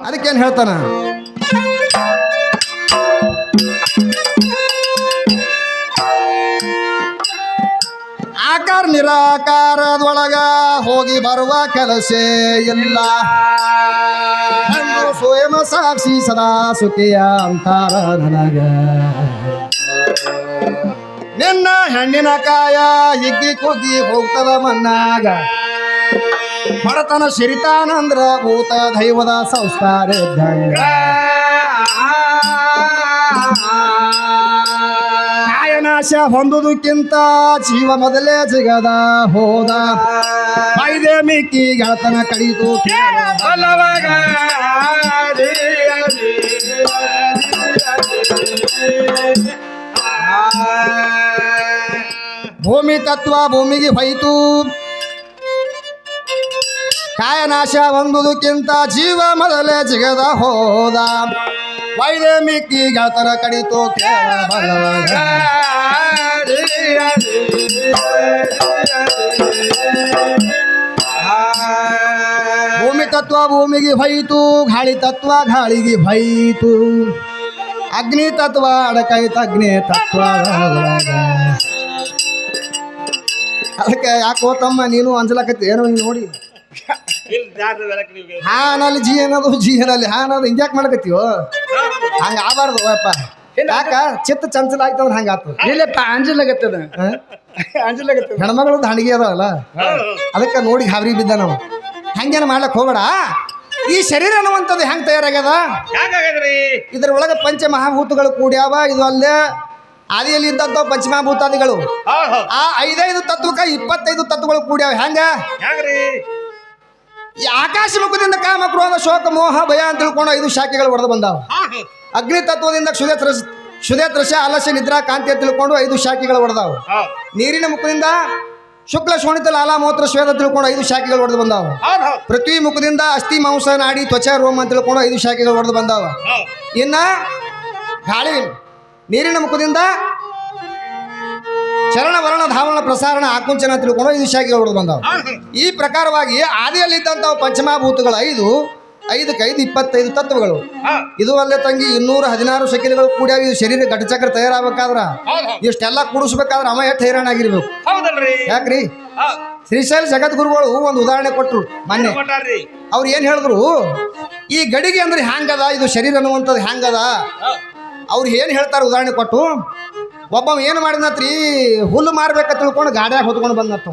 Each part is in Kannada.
ಅದಕ್ಕೇನು ಹೇಳ್ತಾನ? ಆಕಾರ ನಿರಾಕಾರದೊಳಗ ಹೋಗಿ ಬರುವ ಕೆಲಸ ಇಲ್ಲ. ಸ್ವಯಂ ಸಾಕ್ಷಿ ಸದಾ ಸುಖಿಯ ಅಂತಾರ ನನಗ. ನಿನ್ನ ಹೆಣ್ಣಿನ ಕಾಯ ಹಿಗ್ಗಿ ಕುಗ್ಗಿ ಹೋಗ್ತದ ಮನ್ನಾಗ ಬಡತನ ಸಿರಿತಾನಂದ್ರ ಭೂತ ದೈವದ ಸಂಸ್ಕಾರ ಇದ್ದಂಗ. ಕಾಯನಾಶ ಹೊಂದುವುದಕ್ಕಿಂತ ಜೀವ ಮೊದಲೇ ಜಗದ ಹೋದ. ಐದೇ ಮಿಕ್ಕಿ ಗೆಳತನ ಕಡಿದು ಭೂಮಿ ತತ್ವ ಭೂಮಿಗೆ ಹೋಯಿತು. ಕಾಯನಾಶ ಹೊಂದುವುದಕ್ಕಿಂತ ಜೀವ ಮೊದಲೇ ಜಿಗದ ಹೋದ. ವೈದ್ಯ ಮಿಕ್ಕಿ ಗೆಳತನ ಕಡಿತು ಭೂಮಿ ತತ್ವ ಭೂಮಿಗೆ ಭೈತು ಗಾಳಿ ತತ್ವ ಗಾಳಿಗೆ ಭೈತು ಅಗ್ನಿ ತತ್ವ ಅಡಕೈತ ಅಗ್ನಿ ತತ್ವ ಅದಕ್ಕೆ ಯಾಕೋ ತಮ್ಮ ನೀನು ಅಂಜಲಕತ್ತಿ, ಏನೋ ನೋಡಿ. ಹಾನಲ್ಲಿ ಜಿ ಅನ್ನೋದು ಜಿ ಅನ್ನಲ್ಲಿ ಹಾನದು ಹಿಂಗ್ಯಾಕ್ ಮಾಡಕತ್ತೀವೋ? ಹಂಗ ಆಗಬಾರ್ದು ಅಪ್ಪ. ಯಾಕ? ಚಿತ್ತ ಚಂಚಲ ಆಯ್ತಂದ್ರೆ ಹಂಗ ಆತು. ಇಲ್ಲಪ್ಪ ಅಂಜಲಾಗತ್ತದ ಅಂಜಲ್ ಅಂಜಲಾಗತ್ತದ ಹೆಣ್ಮಗಳದ್ದು ಹಣಿಗೆ ಅದಾವಲ್ಲ? ಅದಕ್ಕೆ ನೋಡಿ ಹಾವ್ರಿ ಬಿದ್ದ ನಾವು. ಹಂಗೇನು ಮಾಡ್ಲಕ್ ಹೋಗಬೇಡ. ಈ ಶರೀರ ಅನ್ನುವಂಥದ್ದು ಹೆಂಗ್ ತಯಾರಾಗ್ಯದ? ಇದ್ರ ಒಳಗೆ ಪಂಚ ಮಹಾಭೂತಗಳು ಕೂಡ್ಯಾವ ಇದು ಅಲ್ಲೇ ಆದಿಯಲ್ಲಿ ಇದ್ದಂತ ಪಂಚಮಹಾಭೂತಾದಿಗಳು. ಆ ಐದೈದು ತತ್ವಕ್ಕ ಇಪ್ಪತ್ತೈದು ತತ್ವಗಳು ಕೂಡ್ಯಾವ. ಹೆಂಗ? ಯಾಕ್ರಿ ಈ ಆಕಾಶ ಮುಖದಿಂದ ಕಾಮ ಕ್ರೋಧ ಶೋಕ ಮೋಹ ಭಯ ಅಂತ ತಿಳ್ಕೊಂಡು ಐದು ಶಾಖೆಗಳು ಹೊಡೆದು ಬಂದಾವ. ಅಗ್ನಿ ತತ್ವದಿಂದ ಕ್ಷುದೇತ್ರ ಕ್ಷುದೇತ್ರಶ ಆಲಸ್ಯ ನಿದ್ರಾ ಕಾಂತಿ ಅಂತ ತಿಳ್ಕೊಂಡು ಐದು ಶಾಖೆಗಳು ಹೊಡೆದಾವ ನೀರಿನ ಮುಖದಿಂದ ಶುಕ್ಲ ಶೋಣಿತ ಲಾಲಾ ಮೋತ್ರ ಶ್ವೇತ ತಿಳ್ಕೊಂಡು ಐದು ಶಾಖೆಗಳು ಹೊಡೆದು ಬಂದಾವ. ಪೃಥ್ವಿ ಮುಖದಿಂದ ಅಸ್ಥಿ ಮಾಂಸ ನಾಡಿ ತ್ವಚ ರೋಮ ಅಂತ ತಿಳ್ಕೊಂಡು ಐದು ಶಾಖೆಗಳು ಹೊಡೆದು ಬಂದಾವ. ಇನ್ನ ಗಾಳಿ ನೀರಿನ ಮುಖದಿಂದ ಚರಣ ವರ್ಣ ಧಾವಣ ಪ್ರಸಾರಣ ಆಕುಂಚನ ತಿಳ್ಕೊಂಡು ಈ ಶಾಖೆಗಳು ಹೊಡೆದು ಬಂದಾವ ಈ ಪ್ರಕಾರವಾಗಿ ಆದಿಯಲ್ಲಿದ್ದಂಥ ಪಂಚಮಹಾಭೂತಗಳು ಐದು ಐದಕ್ಕೆ ಐದು ಇಪ್ಪತ್ತೈದು ತತ್ವಗಳು. ಇದು ಅಲ್ಲೇ ತಂಗಿ ಇನ್ನೂರ ಹದಿನಾರು ಶಕಿಲಗಳು ಕೂಡ ಇದು ಶರೀರ ಘಟಚಕ್ರ ತಯಾರಾಗಬೇಕಾದ್ರ? ಇಷ್ಟೆಲ್ಲ ಕೂಡಿಸ್ಬೇಕಾದ್ರೆ ಅವ ಎಷ್ಟು ಹೈರಾಣ ಆಗಿರ್ಬೇಕು? ಹೌದಲ್ರಿ. ಯಾಕ್ರಿ? ಶ್ರೀಶೈಲ ಜಗದ್ಗುರುಗಳು ಒಂದು ಉದಾಹರಣೆ ಕೊಟ್ರು ಮೊನ್ನೆ. ಅವ್ರು ಏನು ಹೇಳಿದ್ರು? ಈ ಗಡಿಗೆ ಅಂದ್ರೆ ಹ್ಯಾಂಗದ? ಇದು ಶರೀರ ಅನ್ನುವಂಥದ್ದು ಹ್ಯಾಂಗದ? ಅವ್ರು ಏನು ಹೇಳ್ತಾರೆ? ಉದಾಹರಣೆ ಕೊಟ್ಟು ಒಬ್ಬ ಏನು ಮಾಡಿದ್ನತ್ರಿ? ಹುಲ್ಲು ಮಾರ್ಬೇಕ ತಿಳ್ಕೊಂಡು ಗಾಡ್ಯಾಗ ಹೊತ್ಕೊಂಡು ಬಂದತ್ತು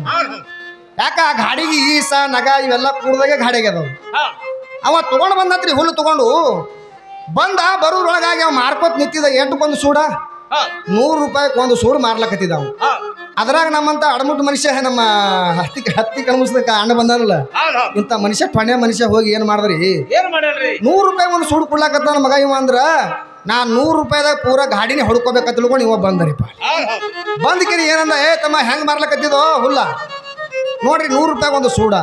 ಯಾಕ? ಆ ಗಾಡಿಗೆ ಈಸ ನಗ ಇವೆಲ್ಲ ಕೂಡ್ದಾಗೆ ಗಾಡಿಗೆ ಅದಾವ. ಅವ ತಗೊಂಡು ಬಂದತ್ರಿ ಹುಲ್ಲು ತಗೊಂಡು. ಬಂದ ಬರೋದ್ರೊಳಗಾಗಿ ಅವ ಮಾರ್ಕೋತ್ ನಿಂತಿದ್ದ ಎಂಟಕ್ಕೊಂದು ಸೂಡ. ನೂರು ರೂಪಾಯಿಗೆ ಒಂದು ಸೂಡು ಮಾರ್ಲಕತ್ತಿದ್ದ ಅವ ಅದ್ರಾಗ ನಮ್ಮಂತ ಅಡಮುಟ್ಟು ಮನುಷ್ಯ ನಮ್ಮ ಹತ್ತಿ ಹತ್ತಿ ಕಣಮಿಸ್ದಕ್ಕ ಅಣ್ಣ ಬಂದಾರಲ್ಲ ಇಂಥ ಮನುಷ್ಯ ಪಣ್ಯ ಮನುಷ್ಯ ಹೋಗಿ ಏನು ಮಾಡಿದ್ರಿ? ನೂರು ರೂಪಾಯಿ ಒಂದು ಸೂಡು ಕೊಡ್ಲಾಕತ್ತ ಮಗ ಇವ ಅಂದ್ರ. ನಾ ನೂರು ರೂಪಾಯಿದಾಗ ಪೂರ ಗಾಡಿನೇ ಹೊಡ್ಕೋಬೇಕಂತ ತಿಳ್ಕೊಂಡು ಇವ ಬಂದರಿಪ್ಪ ಬಂದ್ಕಿರಿ ಏನಂದ ಏ ತಮ್ಮ ಹೆಂಗ್ ಮಾರ್ಲಕತ್ತಿದೋ? ಹುಲ್ಲ. ನೋಡ್ರಿ ನೂರು ರೂಪಾಯಿ ಒಂದು ಸೂಡ.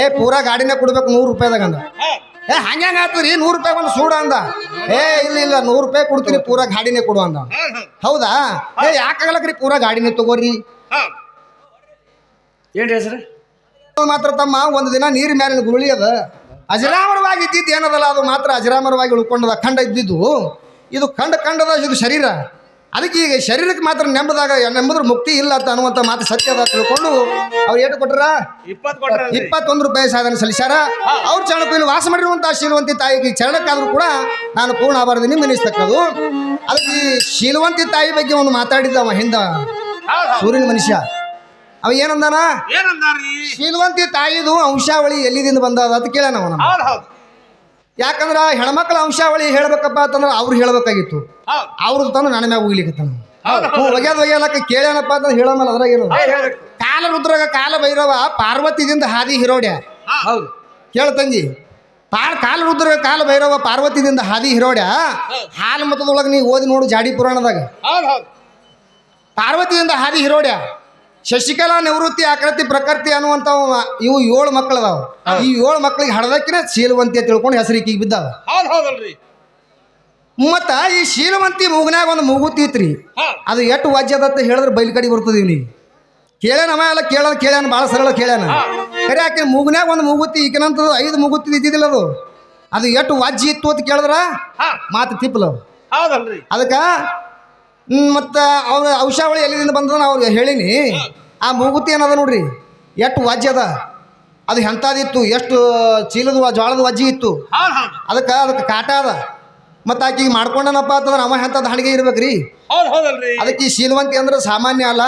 ಏ ಪೂರ ಗಾಡಿನೇ ಕೊಡ್ಬೇಕು ನೂರು ರೂಪಾಯಿದಾಗ ಅಂದ. ಏ ಏ ಹಂಗ್ಯಾಂಗ ಆತದ್ರಿ ನೂರು ರೂಪಾಯಿ ಒಂದು ಸೂಡ ಅಂದ. ಏ ಇಲ್ಲ ಇಲ್ಲ ನೂರು ರೂಪಾಯಿ ಕೊಡ್ತೀನಿ ಪೂರ ಗಾಡಿನೇ ಕೊಡು ಅಂದ. ಹೌದ್? ಏ ಯಾಕಾಗಲಕ್ರಿ ಪೂರ ಗಾಡಿನೇ ತಗೋರಿ? ಹೆಸರು? ಮಾತ್ರ ತಮ್ಮ ಒಂದು ದಿನ ನೀರಿನ ಮ್ಯಾಲಿನ ಗುರುಳಿ ಅದ. ಅಜರಾಮರವಾಗಿ ಇದ್ದಿದ್ದು ಏನದಲ್ಲ? ಅದು ಮಾತ್ರ ಅಜರಾಮರವಾಗಿ ಉಳ್ಕೊಂಡದ ಖಂಡ ಇದ್ದಿದ್ದು. ಇದು ಖಂಡ ಖಂಡದ ಇದು ಶರೀರ. ಅದಕ್ಕೆ ಈಗ ಶರೀರಕ್ಕೆ ಮಾತ್ರ ನೆಂಬದಾಗ ನೆಮ್ಮದ್ರ ಮುಕ್ತಿ ಇಲ್ಲ ಅಂತ ಅನ್ನುವಂಥ ಮಾತು ಸತ್ಯದ ತಿಳ್ಕೊಂಡು ಅವ್ರು ಇಪ್ಪತ್ ಕೊಟ್ಟಾರ್ರಿ ಇಪ್ಪತ್ತೊಂದು ರೂಪಾಯಿ ಸಾಧನೆ ಸಲ್ಲಿಸ್ಯಾರ. ಅವ್ರ ಚರಣಕ್ಕೂ ವಾಸ ಮಾಡಿರುವಂಥ ಶೀಲವಂತಿ ತಾಯಿಗೆ ಚರಣಕ್ಕಾದರೂ ಕೂಡ ನಾನು ಪೂರ್ಣ ಆಭಾರದ ನಿಮ್ಮ ನೆನೆಸ್ತಕ್ಕದು ಅದಕ್ಕೆ ಈ ಶೀಲವಂತಿ ತಾಯಿ ಬಗ್ಗೆ ಒಂದು ಮಾತಾಡಿದ್ದ ಅವ ಹೌದ್. ಸೂರ್ಯನ ಮನುಷ್ಯ. ಅವ ಏನಂದಾನ? ಏನಂದಾರಿ ಶೀಲವಂತಿ ತಾಯಿದು ಅಂಶಾವಳಿ ಎಲ್ಲಿದಿಂದ ಬಂದದ ಅಂತ ಕೇಳ ನಾವು ನಮ್ಮ ಹೌದ್ ಹೌದ್. ಯಾಕಂದ್ರ ಹೆಣ್ಮಕ್ಳ ಅಂಶಾವಳಿ ಹೇಳ್ಬೇಕಪ್ಪ ಅಂತಂದ್ರೆ ಅವ್ರು ಹೇಳ್ಬೇಕಾಗಿತ್ತು. ಅವ್ರದ್ದು ತಂದು ನನ್ನ ಮ್ಯಾಗ ಹ್ಞೂ ಒಗ್ಯಾದ ಒಗ್ಯಾಲಕ್ಕ ಕೇಳ್ಯಾನಪ್ಪ ಅಂತ ಹೇಳೋಮಲ್ಲ ಅದ್ರಾಗ ಏನು? ಕಾಲ ರುದ್ರಾಗ ಕಾಲ ಭೈರವ ಪಾರ್ವತಿದಿಂದ ಹಾದಿ ಹಿರೋಡ್ಯ. ಹೌದು. ಕೇಳ ತಂಗಿ. ಪಾರ್ ಕಾಲ ರುದ್ರಾಗ ಕಾಲ ಭೈರವ ಪಾರ್ವತಿದಿಂದ ಹಾದಿ ಹಿರೋಡ್ಯ. ಹಾಲು ಮತದೊಳಗೆ ನೀವು ಓದಿ ನೋಡು ಜಾಡಿ ಪುರಾಣದಾಗ. ಪಾರ್ವತಿಯಿಂದ ಹಾದಿ ಹಿರೋಡ್ಯ. ಶಶಿಕಲಾ ನಿವೃತ್ತಿ ಆಕೃತಿ ಪ್ರಕೃತಿ ಅನ್ನುವಂತ ಇವು ಏಳು ಮಕ್ಕಳು ಅದಾವ ಈ ಏಳು ಮಕ್ಕಳಿಗೆ ಹಡದಕ್ಕಿನ ಶೀಲವಂತಿ ಅಂತ ತಿಳ್ಕೊಂಡು ಹೆಸರಿಕಿಗೆ ಬಿದ್ದಾವ. ಹೌದ್ ಹೌದಲ್ರಿ. ಮತ್ತ ಈ ಶೀಲವಂತಿ ಮೂಗನಾಗ ಒಂದು ಮೂಗುತಿ ಐತ್ರಿ. ಹೌದ್ ಅದು ಎಷ್ಟು ವಾಜ್ಯ ಅದ ಅಂತ ಹೇಳಿದ್ರೆ ಬೈಲ್ ಕಡೆ ಬರ್ತದೆ ಇವ್ನಿಗೆ. ಕೇಳ್ಯಾನ ಅವ ಎಲ್ಲ ಕೇಳೋದು ಕೇಳ್ಯಾನ ಭಾಳ ಸರಳ ಕೇಳ್ಯಾನ. ಖರೆ ಆಕೆ ಮೂಗನಾಗ ಒಂದು ಮೂಗುತಿ ಈಕಿನಂತದ್ದು ಐದು ಮೂಗುತಿ ಇದ್ದಿದ್ದಿಲ್ಲ ಅದು. ಅದು ಎಷ್ಟು ವಾಜ್ಯ ಇತ್ತು ಅಂತ ಕೇಳಿದ್ರ ಮಾತು ತಿಪ್ಪಲು ಹೌದಲ್ರಿ. ಅದಕ್ಕೆ ಮತ್ತು ಅವ್ರ ಔಷಾವಳಿ ಎಲ್ಲಿಂದ ಬಂದದ ಅವ್ರಿಗೆ ಹೇಳಿನಿ. ಆ ಮೂಗುತಿ ಏನದ ನೋಡ್ರಿ? ಎಷ್ಟು ವಾಜ್ಯ ಅದ. ಅದು ಎಂಥದಿತ್ತು ಎಷ್ಟು ಚೀಲದ ಜ್ವಾಳದ ವಜ್ಜಿ ಇತ್ತು. ಅದಕ್ಕೆ ಅದಕ್ಕೆ ಕಾಟ ಅದ. ಮತ್ತು ಆಕಿಗೆ ಮಾಡ್ಕೊಂಡನಪ್ಪ ಅಂತಂದ್ರೆ ಅವ ಎಂಥದ್ದು ಹಣಿಗೆ ಇರ್ಬೇಕ್ರಿ. ಅದಕ್ಕೆ ಈ ಶೀಲವಂತಿ ಅಂದ್ರೆ ಸಾಮಾನ್ಯ ಅಲ್ಲ.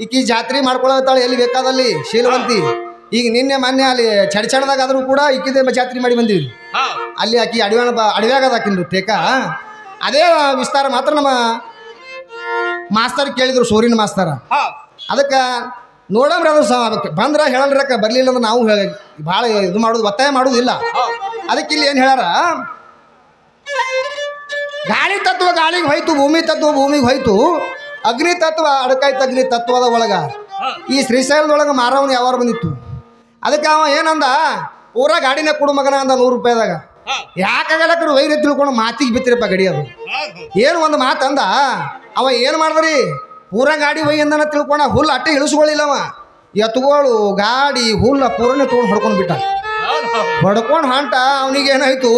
ಈಕಿ ಜಾತ್ರೆ ಮಾಡ್ಕೊಳತ್ತಾಳೆ ಎಲ್ಲಿ ಬೇಕಾದಲ್ಲಿ ಶೀಲವಂತಿ. ಈಗ ನಿನ್ನೆ ಮೊನ್ನೆ ಅಲ್ಲಿ ಚಡಚಣದಾಗ ಆದರೂ ಕೂಡ ಈಕಿದೆ ಜಾತ್ರೆ ಮಾಡಿ ಬಂದಿವಿ. ಅಲ್ಲಿ ಆಕಿ ಅಡಿವೆನ ಬ ಅಡವ್ಯಾಗದ ಆಕಿಂದು ಟೇಕ. ಅದೇ ವಿಸ್ತಾರ ಮಾತ್ರ ನಮ್ಮ ಮಾಸ್ತರ್ ಕೇಳಿದ್ರು ಸೋರಿನ ಮಾಸ್ತರ. ಅದಕ್ಕೆ ನೋಡಮ್ರಿ ಅದು ಅದಕ್ಕೆ ಬಂದ್ರ ಹೇಳಲ್ರಕ್ಕ ಬರಲಿಲ್ಲ ಅಂದ್ರೆ ನಾವು ಬಹಳ ಭಾಳ ಇದು ಮಾಡೋದು ಒತ್ತಾಯ ಮಾಡೋದಿಲ್ಲ ಅದಕ್ಕೆ ಇಲ್ಲಿ ಏನು ಹೇಳಾರ ಗಾಳಿ ತತ್ವ ಗಾಳಿಗೆ ಹೋಯ್ತು ಭೂಮಿ ತತ್ವ ಭೂಮಿಗೆ ಹೋಯ್ತು. ಅಗ್ನಿ ತತ್ವ ಅಡಕಾಯ್ತು ಅಗ್ನಿ ತತ್ವದ ಒಳಗ. ಈ ಶ್ರೀಶೈಲದೊಳಗೆ ಮಾರವನು ಯಾವಾರ ಬಂದಿತ್ತು. ಅದಕ್ಕೆ ಅವ ಏನಂದ? ಊರ ಗಾಡಿನ ಕೊಡು ಮಗನ ಅಂದ ನೂರು ರೂಪಾಯಿದಾಗ. ಕಡೆ ವೈರಿ ತಿಳ್ಕೊಂಡು ಮಾತಿಗೆ ಬಿತ್ತಿರಪ್ಪ ಗಡಿ ಅದು. ಏನು ಒಂದು ಮಾತು ಅಂದ ಅವ ಏನು ಮಾಡಿದ್ರಿ? ಪೂರ ಗಾಡಿ ಒಯ್ಯಿಂದನ ತಿಳ್ಕೊಂಡ ಹುಲ್ಲು ಅಟ್ಟೆ ಇಳಿಸ್ಕೊಳ್ಳಿಲ್ಲ ಅವ. ಎತ್ತುಗಳು, ಗಾಡಿ ಹುಲ್ಲ ಪೂರನೇ ತೊಗೊಂಡು ಹೊಡ್ಕೊಂಡು ಬಿಟ್ಟ. ಹೊಡ್ಕೊಂಡು ಹೊಂಟ, ಅವನಿಗೆ ಏನಾಯ್ತು?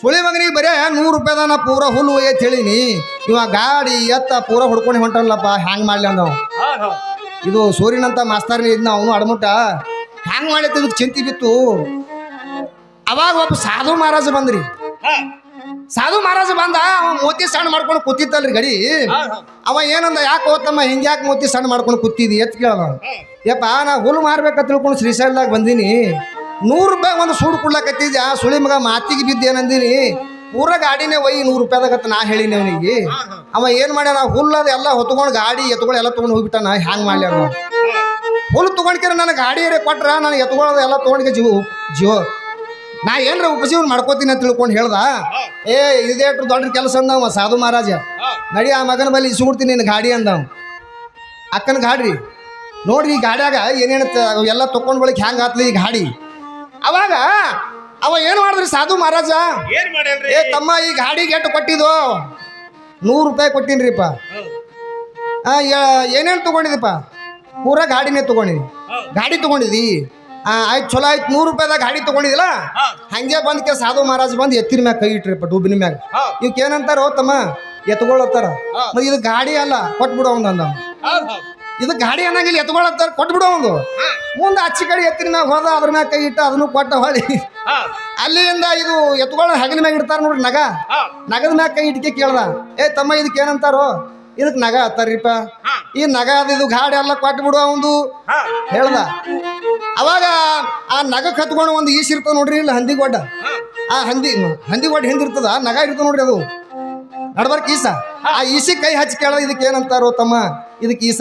ಸುಳಿ ಮಗನಿಗೆ ಬರೇ ನೂರು ರೂಪಾಯಿದ ನಾ ಪೂರ ಹುಲ್ಲು ಒಯ್ಯತ್ ಹೇಳಿನಿ. ಇವ ಗಾಡಿ, ಎತ್ತ ಪೂರ ಹೊಡ್ಕೊಂಡು ಹೊಂಟಲ್ಲಪ್ಪ ಹ್ಯಾಂಗ್ ಮಾಡ್ಲಿ ಅಂದವ. ಇದು ಸೂರ್ಯನಂತ ಮಾಸ್ತರ್ನಿ ಇದ್ನ ಅವನು ಅಡ್ಮುಟ್ಟ. ಹ್ಯಾಂಗ್ ಮಾಡಿ ಇದಕ್ಕೆ ಚಿಂತೆ ಬಿತ್ತು? ಅವಾಗ ಒಬ್ಬ ಸಾಧು ಮಹಾರಾಜ ಬಂದ್ರಿ. ಸಾಧು ಮಹಾರಾಜ ಬಂದ ಅವ ಮೋತಿ ಸಣ್ಣ ಮಾಡ್ಕೊಂಡು ಕೂತಿತ್ತಲ್ರಿ ಗಡಿ. ಅವ ಏನಂದ ಯಾಕೆ ಓದ್ತಮ್ಮ ಹಿಂಗೆ ಯಾಕೆ ಮೋತಿ ಸಣ್ಣ ಮಾಡ್ಕೊಂಡು ಕೂತಿದಿ ಎತ್ ಕೇಳ ಯಪ್ಪ ನಾ ಹುಲ್ಲು ಮಾರ್ಬೇಕಂತ ತಿಳ್ಕೊಂಡು ಶ್ರೀಶೈಲದಾಗ ಬಂದೀನಿ. ನೂರು ರೂಪಾಯಿ ಒಂದು ಸೂಡು ಆ ಸುಳಿ ಮಗ ಮಾತಿಗೆ ಬಿದ್ದು ಏನಂದೀನಿ. ಪೂರ ಗಾಡಿನೇ ಒಯ್ಯಿ ನೂರು ರೂಪಾಯಿದಾಗತ್ತ ನಾ ಹೇಳಿನಿ ಅವನಿಗೆ. ಅವ ಏನ್ ಮಾಡ್ಯಾನ ಹುಲ್ಲದ ಎಲ್ಲ ಹೊತ್ಕೊಂಡು ಗಾಡಿ ಎಲ್ಲಾ ಎಲ್ಲ ತೊಗೊಂಡು ಹೋಗ್ಬಿಟ್ಟಾನ ಹ್ಯಾಂಗ್ ಮಾಡ್ಲಿ ಅವ ಹುಲ್ಲು ತೊಗೊಂಡ್ಕಿರ ನನ್ನ ಗಾಡಿಯರೇ ಕೊಟ್ರ ನಾನು ಎತ್ಕೊಳ್ಳೋದು ಎಲ್ಲ ತೊಗೊಂಡ್ಕೆ ಜೀವ ಜೀವ. ನಾ ಏನ್ರ ಉಪಜೀವನ ಮಾಡ್ಕೋತೀನಿ ಅಂತ ತಿಳ್ಕೊಂಡು ಹೇಳ್ದ? ಏ ಇದೇಟ್ರು ದೊಡ್ಡ ಕೆಲಸ ಅಂದವ ಸಾಧು ಮಹಾರಾಜ. ನಡಿ ಆ ಮಗನ ಬಲ್ಲಿ ಸೂಡ್ತೀನಿ ನಿನ್ನ ಗಾಡಿ ಅಂದವ. ಅಕ್ಕನ ಗಾಡ್ರಿ. ನೋಡ್ರಿ ಈ ಗಾಡ್ಯಾಗ ಏನೇನು ಎಲ್ಲ ತಕೊಂಡ್ ಬಳಿಕ ಹ್ಯಾಂಗ ಆತ್ಲಿ ಈ ಗಾಡಿ. ಅವಾಗ ಅವ ಏನು ಮಾಡಿದ್ರಿ ಸಾಧು ಮಹಾರಾಜ? ಏ ತಮ್ಮ ಈ ಗಾಡಿಗೆ ಎಷ್ಟು ಕೊಟ್ಟಿದ್ದು ನೂರು ರೂಪಾಯಿ ಕೊಟ್ಟಿನ್ರಿಪ್ಪ. ಏನೇನು ತೊಗೊಂಡಿದೀಪ ಪೂರಾ ಗಾಡಿನೇ ತೊಗೊಂಡಿನಿ ಗಾಡಿ ತೊಗೊಂಡಿದಿ? ಆಯ್ತು ಚಲೋ ಆಯ್ತು. ನೂರು ರೂಪಾಯಿದಾಗ ಗಾಡಿ ತೊಗೊಂಡಿದಿಲ್ಲ ಹಂಗೆ ಬಂದ್ ಕೆ ಸಾಧು ಮಹಾರಾಜ್ ಬಂದು ಎತ್ತಿನ ಮ್ಯಾಗ ಕೈ ಇಟ್ರಿಪ್ಪ ಡೂಬಿನ ಮ್ಯಾಗ. ಇವಕ್ಕೆ ಏನಂತಾರ ತಮ್ಮ ಎತ್ಕೊಳತ್ತಾರ. ಮತ್ತೆ ಇದು ಗಾಡಿ ಅಲ್ಲ ಕೊಟ್ಬಿಡು ಅವನು ಅಂದ ಇದು ಗಾಡಿ ಅನ್ನಂಗಿಲ್ಲ ಎತ್ಕೊಳತ್ತಾರ ಕೊಟ್ಬಿಡು ಬಿಡೋ ಹಾ. ಮುಂದೆ ಅಚ್ಚಿ ಕಡೆ ಎತ್ತಿನ ಮ್ಯಾಗ ಹೋದ ಅದ್ರ ಮ್ಯಾಗ ಕೈ ಇಟ್ಟ ಅದನ್ನು ಕೊಟ್ಟ ಹೊಳಿ ಅಲ್ಲಿಂದ ಇದು ಎತ್ಕೊಳ್ಳೋ ಹಗಲ ಮ್ಯಾಗ ಇಡ್ತಾರ ನೋಡ್ರಿ ನಗ. ನಗದ ಮ್ಯಾಗ ಕೈ ಇಟ್ಕೆ ಕೇಳ್ದ. ಏ ತಮ್ಮ ಇದಕ್ಕೆ ಏನಂತಾರೋ? ಇದಕ್ಕೆ ನಗ ಹತ್ತಾರಿಪ್ಪ? ಹಾ. ಈ ನಗ ಅದು ಗಾಡಿ ಎಲ್ಲ ಕೊಟ್ಬಿಡು ಅವಂದು ಹಾ. ಹೇಳ್ದ. ಅವಾಗ ಆ ನಗ ಕತ್ಕೊಂಡು ಒಂದು ಈಸ್ ಇರ್ತದ ನೋಡ್ರಿ ಇಲ್ಲ ಹಂದಿ ಗೊಡ್ಡ? ಆ ಹಂದಿ ಹಂದಿ ಗೊಡ್ಡ ಹಿಂದಿರ್ತದ ನಗ ಇರ್ತದ ನೋಡ್ರಿ ಅದು. ನಡ್ಬರ್ಕ್ ಈಸ ಆ ಈಸಿ ಕೈ ಹಚ್ಚಿ ಕೇಳ ಇದಕ್ಕೆ ಏನಂತಾರೋ ತಮ್ಮ ಇದಕ್ಕೆ ಈಸ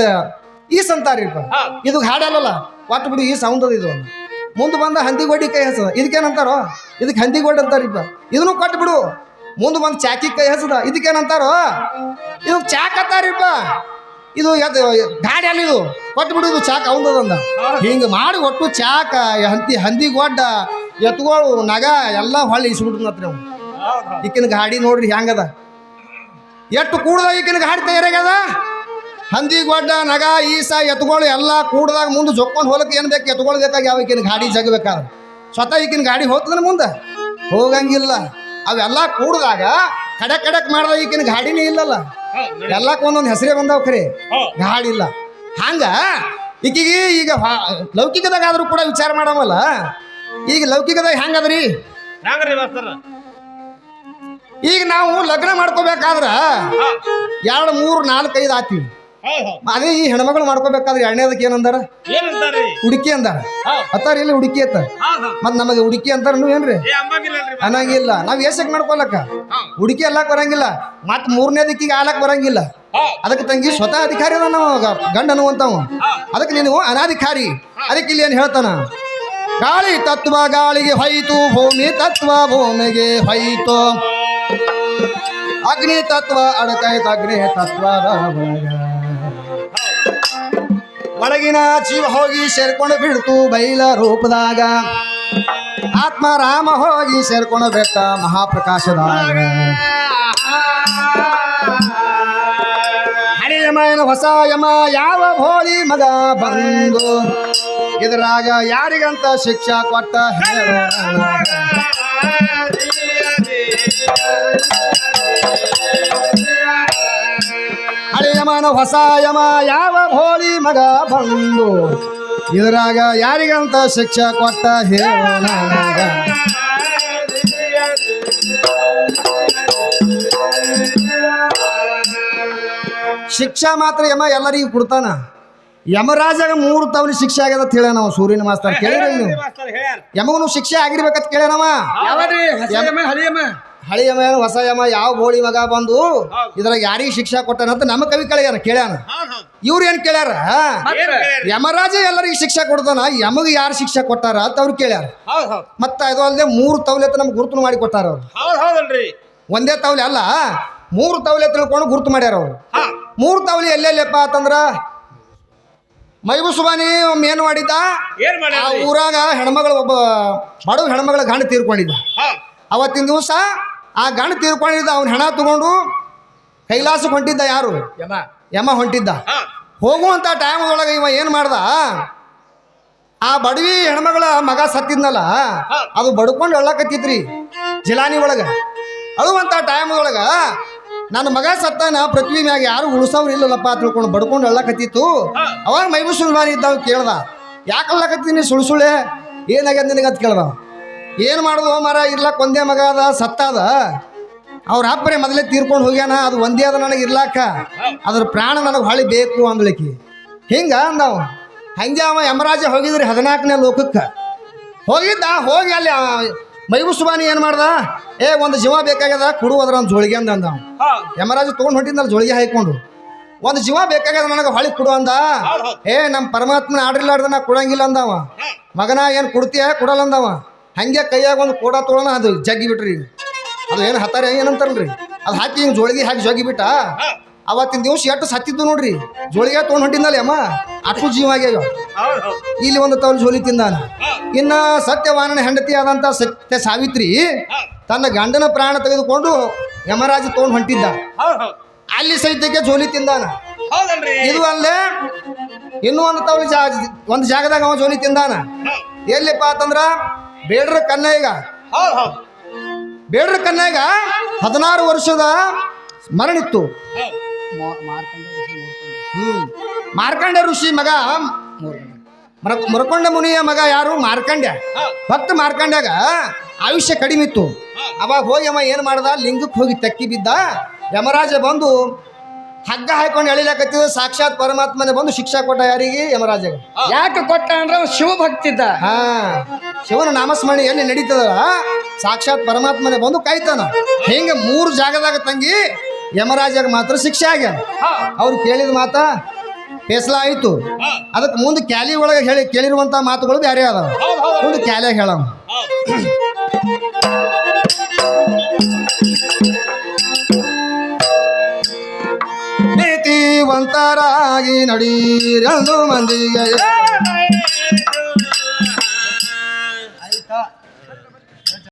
ಈಸ್ ಅಂತಾರಿಪ್ಪ. ಇದು ಇದು ಹಾಡಲ್ಲ ಒಟ್ಟು ಬಿಡು ಈಸ್ ಅವಂದದ ಇದು. ಮುಂದೆ ಬಂದ ಹಂದಿ ಗೊಡ್ಡಿ ಕೈ ಹಚ್ಚದ. ಇದಕ್ಕೇನಂತಾರೋ ಇದಕ್ಕೆ ಹಂದಿ ಗೊಡ್ಡ ಅಂತಾರಿಪ್ಪ. ಇದನ್ನು ಕೊಟ್ಟು ಬಿಡು. ಮುಂದೆ ಬಂದು ಚಾಕಿ ಕೈ ಹಚ್ಚದ ಇದಕ್ಕೇನಂತಾರೋ ಇದು ಚಾಕ್ ಅಂತಾರಿಪ್ಪ ಇದು ಎದ್ ಗಾಡಿ ಅಲ್ಲ ಇದು. ಕೊಟ್ಟು ಬಿಡು ಇದು ಚಾಕ್ ಅವಂದದಂದ ಹಿಂಗೆ ಮಾಡಿ ಒಟ್ಟು ಚಾಕ, ಹಂತಿ, ಹಂದಿ ಗೊಡ್ಡ, ಎತ್ಗಳು, ನಗ, ಎಲ್ಲ ಹೊಳ್ಳಿ ಇಸ್ಬಿಟ್ನತ್ರಿ ಅವ್ನು ಈಕಿನ ಗಾಡಿ ನೋಡ್ರಿ ಹೆಂಗದ ಎಷ್ಟು ಕೂಡದ ಈಕಿನ ಗಾಡಿ ತಯಾರಾಗ್ಯದ? ಹಂದಿ ಗೊಡ್ಡ, ನಗ, ಈಸ, ಎತ್ಗಳು ಎಲ್ಲ ಕೂಡ್ದಾಗ ಮುಂದೆ ಜೊಕ್ಕೊಂಡು ಹೋಲಕ್ಕೆ ಏನು ಬೇಕು ಎತ್ಕೊಳ್ಬೇಕಾಗ್ಯಾವ ಬೇಕಾಗ ಯಾವ ಈಕಿನ ಗಾಡಿ ಜಗಬೇಕಾದ್ರೆ. ಸ್ವತಃ ಈಕಿನ ಗಾಡಿ ಹೋಗ್ತದ ಮುಂದೆ? ಹೋಗಂಗಿಲ್ಲ. ಅವೆಲ್ಲ ಕೂಡಿದಾಗ ಕಡಕ್ ಕಡಕ್ ಮಾಡ್ದ ಈಕಿನ ಗಾಡಿನೇ ಇಲ್ಲಲ್ಲ. ಎಲ್ಲಕ್ಕೆ ಒಂದೊಂದು ಹೆಸರೇ ಬಂದಾವ ಖರೆ. ಗಾಡಿ ಇಲ್ಲ. ಹಂಗ ಈಕಿಗೆ ಈಗ ಲೌಕಿಕದಾಗ ಆದ್ರೂ ಕೂಡ ವಿಚಾರ ಮಾಡಮಲ್ಲ ಈಗ ಲೌಕಿಕದಾಗ ಹೆಂಗದ್ರಿ ಈಗ ನಾವು ಲಗ್ನ ಮಾಡ್ಕೋಬೇಕಾದ್ರ ಎರಡು ಮೂರು ನಾಲ್ಕು ಐದು ಆತೀವಿ. ಅದೇ ಈ ಹೆಣ್ಮಗಳು ಮಾಡ್ಕೋಬೇಕಾದ್ರೆ ಎರಡನೇದಕ್ಕೆ ಏನಂದಾರ? ಹುಡುಕಿ ಅಂದಾರ. ಹತ್ತಾರ ಅತ್ತಾರ ಇಲ್ಲಿ ಹುಡುಕಿ ಅತ್ತ ಮತ್ ನಮಗೆ ಹುಡುಕಿ ಅಂತಾರ ಏನ್ರಿ? ಅನ್ನಂಗಿಲ್ಲ. ನಾವ್ ಏಸಕ್ ಮಾಡ್ಕೊಲಕ್ಕ. ಹುಡುಕಿ ಅಲ್ಲಕ್ ಬರಂಗಿಲ್ಲ. ಮತ್ ಮೂರನೇ ದಿಕ್ಕಿಗೆ ಆಲಕ್ ಬರಂಗಿಲ್ಲ. ಅದಕ್ಕೆ ತಂಗಿ ಸ್ವತಃ ಅಧಿಕಾರಿ ಅದ ನಾವು ಗ- ಗಂಡ ಅನ್ನುವಂತವ ಅದಕ್ಕೆ ನೀನು ಅನಾಧಿಕಾರಿ. ಅದಕ್ಕೆ ಇಲ್ಲಿ ಏನ್ ಹೇಳ್ತಾನ? ಗಾಳಿ ತತ್ವ ಗಾಳಿಗೆ ಹೊಯ್ತು ಭೂಮಿ ತತ್ವ ಭೂಮಿಗೆ ಹೊಯ್ತು. ಅಗ್ನಿ ತತ್ವ ಅಡಕೈತ ಅಗ್ನಿ ತತ್ವ. ಒಳಗಿನ ಜೀವ ಹೋಗಿ ಸೇರ್ಕೊಂಡು ಬಿಡ್ತು ಬೈಲ ರೂಪದಾಗ. ಆತ್ಮ ರಾಮ ಹೋಗಿ ಸೇರ್ಕೊಂಡು ಬೆಟ್ಟ ಮಹಾಪ್ರಕಾಶದಾಗ. ಯಮನ ಹೊಸ ಯಮ, ಯಾವ ಭೋಳಿ ಮಗ ಬಂದು? ಇದರಾಗ ಯಾರಿಗಂತ ಶಿಕ್ಷಾ ಕೊಟ್ಟ ಹಳೆಯಮನ ಹೊಸ ಯಮ, ಯಾವ ಹೋಳಿ ಮಗ ಬಂದು. ಇದರಾಗ ಯಾರಿಗಂತ ಶಿಕ್ಷೆ ಕೊಟ್ಟ ಹೇಳ ಶಿಕ್ಷೆ ಮಾತ್ರ ಯಮ ಎಲ್ಲರಿಗೂ ಕೊಡ್ತಾನ. ಯಮರಾಜಾಗ ಮೂರು ತವನ ಶಿಕ್ಷೆ ಆಗ್ಯದ ಅಂತ ನಾವು ಸೂರ್ಯನ ಮಾಸ್ತರ್. ಕೇಳಿರಿ ನೀವು? ಯಮಗನು ಶಿಕ್ಷೆ ಆಗಿರ್ಬೇಕಂತ ಯಮ ಹಳಿ ಯಮ ಏನು ಹೊಸ ಯಮ ಯಾವ ಬೋಳಿ ಮಗ ಬಂದು ಇದ್ರಾಗ ಯಾರಿಗೆ ಶಿಕ್ಷಾ ಕೊಟ್ಟಾನ ಅಂತ ನಮ್ಮ ಕವಿ ಕೇಳ್ಯಾನ? ಕೇಳ್ಯಾನ ಇವ್ರು ಏನ್ ಕೇಳ್ಯಾರ? ಯಮರಾಜ ಎಲ್ಲರಿಗೆ ಶಿಕ್ಷೆ ಕೊಡ್ತಾನ ಯಮಗ ಯಾರು ಶಿಕ್ಷೆ ಕೊಟ್ಟಾರ ಅಂತ ಅವ್ರು ಕೇಳ್ಯಾರ. ಮತ್ತ ಇದು ಅಲ್ಲದೆ ಮೂರು ತವಲೆ ನಮ್ಗೆ ಗುರುತು ಮಾಡಿ ಕೊಟ್ಟಾರ ಅವ್ರು. ಒಂದೇ ತವಲೆ ಅಲ್ಲ ಮೂರು ತವಲೆ ತಿಳ್ಕೊಂಡು ಗುರುತು ಮಾಡ್ಯಾರ ಅವ್ರು. ಹಾ. ಮೂರು ತವಲೆ ಎಲ್ಲೆಲ್ಲಪ್ಪ ಅಂತಂದ್ರ ಮೈಬು ಸುಬಾನಿ ಒಮ್ಮೆ ಏನು ಮಾಡಿದ್ದ? ಊರಾಗ ಹೆಣ್ಮಗಳು ಒಬ್ಬ ಬಡವ ಹೆಣ್ಮಗಳ ಗಂಡ ತೀರ್ಕೊಂಡಿದ್ದ. ಅವತ್ತಿನ ದಿವಸ ಆ ಗಂಡ ತೀರ್ಕೊಂಡಿದ್ದ ಅವ್ನ ಹೆಣ ತಗೊಂಡು ಕೈಲಾಸಕ್ಕೆ ಹೊಂಟಿದ್ದ ಯಾರು? ಯಮ. ಯಮ ಹೊಂಟಿದ್ದ. ಹೋಗುವಂಥ ಟೈಮ್ ಒಳಗೆ ಇವ ಏನು ಮಾಡ್ದ? ಆ ಬಡವಿ ಹೆಣ್ಮಗಳ ಮಗ ಸತ್ತಿದ್ನಲ್ಲ ಅದು ಬಡ್ಕೊಂಡು ಅಳ್ಳಕತ್ತಿತ್ರಿ ಜಿಲಾನಿ ಒಳಗೆ. ಅಳುವಂಥ ಟೈಮ್ ಒಳಗೆ ನನ್ನ ಮಗ ಸತ್ತಾನ ಪೃಥ್ವಿ ಮ್ಯಾಗ ಯಾರು ಉಳಿಸೋರು ಇಲ್ಲಲ್ಲಪ್ಪ ತಿಳ್ಕೊಂಡು ಬಡ್ಕೊಂಡು ಅಳ್ಳಕತ್ತಿತ್ತು ಅವಾಗ ಮೈಬು ಮಾರಿ ಇದ್ದಾವ ಕೇಳ್ದ ಯಾಕೆ ಅಳ್ಳಕತ್ತೀನಿ ಸುಳ್ಳು ಸುಳ್ಳೆ? ಏನಾಗ್ಯದ ನಿನಗೆ ಅಂತ ಕೇಳ್ದ? ಏನು ಮಾಡೋದು ಮರ? ಇರ್ಲಕ್ಕ ಒಂದೇ ಮಗ ಅದ ಸತ್ತಾದ ಅವ್ರ ಅಪ್ಪರೇ ಮೊದಲೇ ತೀರ್ಕೊಂಡು ಹೋಗ್ಯಾನ ಅದು ಒಂದೇ ಅದ ನನಗೆ ಇರ್ಲಾಕ. ಅದ್ರ ಪ್ರಾಣ ನನಗೆ ಹೊಳಿ ಬೇಕು ಅಂದ್ಲಿಕ್ಕೆ. ಹಿಂಗ ಅಂದವ. ಹಂಗೆ ಅವ ಯಮರಾಜ ಹೋಗಿದ್ರಿ ಹದಿನಾಲ್ಕನೇ ಲೋಕಕ್ಕೆ. ಹೋಗಿದ್ದ ಹೋಗಿ ಅಲ್ಲಿ ಮೈಬು ಸುಬಾನಿ ಏನು ಮಾಡ್ದ? ಏ ಒಂದು ಜೀವ ಬೇಕಾಗ್ಯದ ಕೊಡು ಅದ್ರ ಒಂದು ಜೋಳಿಗೆ ಅಂದ ಅಂದ ಯಮರಾಜ ತೊಗೊಂಡು ಹೊಂಟಿದ್ನಲ್ಲ ಜೋಳಿಗೆ ಹಾಕೊಂಡು ಒಂದು ಜೀವ ಬೇಕಾಗ್ಯದ ನನಗೆ ಹೊಳಿ ಕೊಡು ಅಂದ. ಏ ನಮ್ಮ ಪರಮಾತ್ಮನ ಆಡ್ರಿಲ್ಲಾರ್ದ ನಾ ಕೊಡಂಗಿಲ್ಲ ಅಂದವ. ಮಗನ ಏನು ಕೊಡ್ತೀಯ? ಕೊಡಲ್ಲ ಅಂದವ. ಹಂಗೆ ಕೈಯಾಗ ಒಂದು ಕೋಡ ತೊಗೊಳೋಣ ಅದು ಜಗ್ಗಿ ಬಿಟ್ರಿ. ಅದು ಏನು ಹತ್ತಾರ ಏನಂತಾರಲ್ರಿ? ಅದು ಹಾಕಿ ಹಿಂಗೆ ಜೋಳಿಗೆ ಹಾಕಿ ಜೋಗಿ ಬಿಟ್ಟ? ಅವತ್ತಿನ ದಿವಸ ಎಷ್ಟು ಸತ್ತಿದ್ದು ನೋಡ್ರಿ? ಜೋಳಿಗೆ ತೊಗೊಂಡು ಹೊಂಟಿದ್ನಲ್ಲ ಅಮ್ಮ ಅಷ್ಟು ಜೀವ ಆಗ್ಯಾವ. ಇಲ್ಲಿ ಒಂದು ತವಲು ಜೋಲಿ ತಿಂದಾನ ಇನ್ನ ಸತ್ಯವಾನನ ಹೆಂಡತಿ ಆದಂಥ ಸತ್ಯ ಸಾವಿತ್ರಿ ತನ್ನ ಗಂಡನ ಪ್ರಾಣ ತೆಗೆದುಕೊಂಡು ಯಮರಾಜ ತೊಗೊಂಡು ಹೊಂಟಿದ್ದ. ಅಲ್ಲಿ ಸಹಿತಕ್ಕೆ ಜೋಲಿ ತಿಂದಾನ ಇದು ಅಲ್ಲೇ ಇನ್ನೂ ಒಂದು ತವಲ್ ಜಾ ಒಂದು ಜಾಗದಾಗ ಅವ ಜೋಲಿ ತಿಂದಾನ ಎಲ್ಲಿಪ್ಪ ಅಂತಂದ್ರ ಬೇಡ್ರ ಕನ್ನಯ್ಯಗ ಹೌದು ಹೌದು. ಬೇಡ್ರ ಕನ್ನಯ್ಯಗ ಹದಿನಾರು ವರ್ಷದ ಮರಣಿತ್ತು ಹೌದ್. ಹ್ಮ್. ಮಾರ್ಕಂಡ ಋಷಿ ಮಗ ಮುರಕೊಂಡ ಮುನಿಯ ಮಗ ಯಾರು? ಮಾರ್ಕಂಡ್ಯ. ಭಕ್ತ ಮಾರ್ಕಂಡ್ಯಾಗ ಆಯುಷ್ಯ ಕಡಿಮೆ ಇತ್ತು. ಅವಾಗ ಹೋಗಿ ಅವ ಏನು ಮಾಡ್ದ? ಲಿಂಗಕ್ಕೆ ಹೋಗಿ ತಕ್ಕಿ ಬಿದ್ದ. ಯಮರಾಜ ಬಂದು ಹಗ್ಗ ಹಾಕೊಂಡು ಎಳಿಲಾಕತ್ತಿದ ಸಾಕ್ಷಾತ್ ಪರಮಾತ್ಮನೆ ಬಂದು ಶಿಕ್ಷಾ ಕೊಟ್ಟ ಯಾರಿಗೆ? ಯಮರಾಜಗೆ. ಯಾಕೆ ಕೊಟ್ಟ ಅಂದ್ರೆ ಶಿವ ಭಕ್ತಿದ್ದ ಹಾ. ಶಿವನ ನಾಮಸ್ಮರಣೆ ಎಲ್ಲಿ ನಡೀತದ ಸಾಕ್ಷಾತ್ ಪರಮಾತ್ಮನೆ ಬಂದು ಕಾಯ್ತಾನ. ಹಿಂಗ ಮೂರು ಜಾಗದಾಗ ತಂಗಿ ಯಮರಾಜಗೆ ಮಾತ್ರ ಶಿಕ್ಷೆ ಆಗ್ಯಾನ. ಅವ್ರು ಕೇಳಿದ ಮಾತ ಫೇಸ್ಲಾ ಆಯ್ತು ಅದಕ್ಕೆ ಮುಂದೆ ಕ್ಯಾಲಿ ಒಳಗೆ ಹೇಳಿ ಕೇಳಿರುವಂತ ಮಾತುಗಳು ಬೇರೆ ಅದಾವ. ಮುಂದೆ ಕ್ಯಾಲಿಯಾಗ ಹೇಳವ. ನೀತಿವಂತರಾಗಿ ನಡೀರೆಂದು ಮಂದಿಗೆ